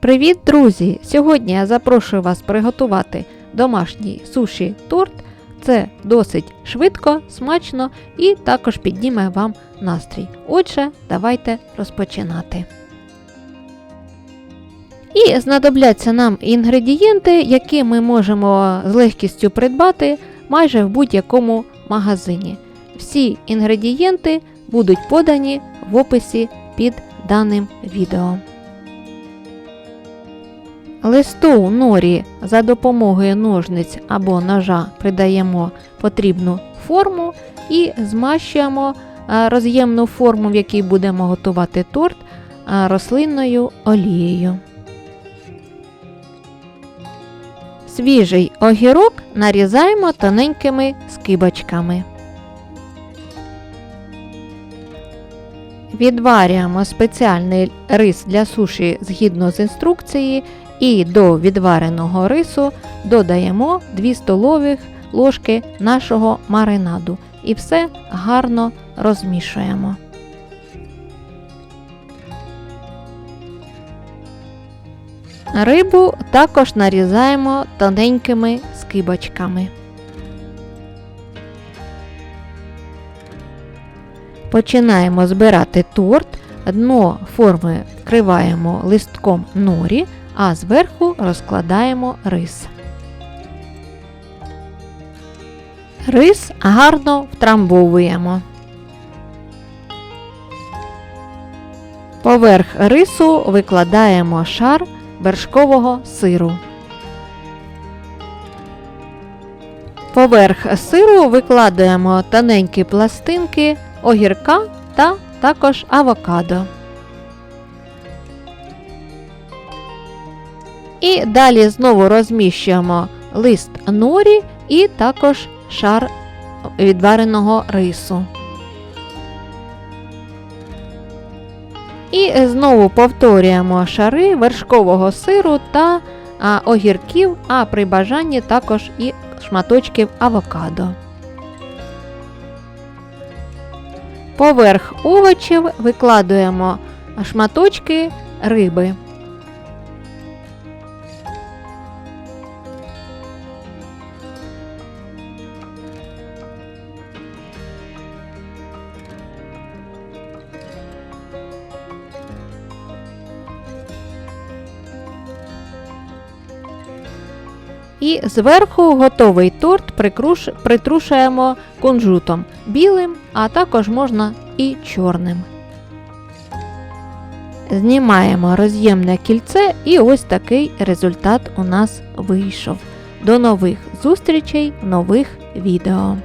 Привіт, друзі! Сьогодні я запрошую вас приготувати домашній суші торт. Це досить швидко, смачно і також підніме вам настрій. Отже, давайте розпочинати. І знадобляться нам інгредієнти, які ми можемо з легкістю придбати майже в будь-якому магазині. Всі інгредієнти будуть подані в описі під даним відео. Листу норі за допомогою ножниць або ножа придаємо потрібну форму і змащуємо е, роз'ємну форму, в якій будемо готувати торт е, рослинною олією. Свіжий огірок нарізаємо тоненькими скибочками. Відварюємо спеціальний рис для суші згідно з інструкції і до відвареного рису додаємо 2 столових ложки нашого маринаду і все гарно розмішуємо. Рибу також нарізаємо тоненькими скибочками. Починаємо збирати торт. Дно форми вкриваємо листком норі, а зверху розкладаємо рис. Рис гарно втрамбовуємо. Поверх рису викладаємо шар вершкового сиру. Поверх сиру викладаємо тоненькі пластинки огірка та також авокадо. І далі знову розміщуємо лист норі і також шар відвареного рису. І знову повторюємо шари вершкового сиру та огірків, а при бажанні також і шматочків авокадо. Поверх овочів викладуємо шматочки риби. І зверху готовий торт прикруш... притрушуємо кунжутом білим, а також можна і чорним. Знімаємо роз'ємне кільце, і ось такий результат у нас вийшов. До нових зустрічей нових відео.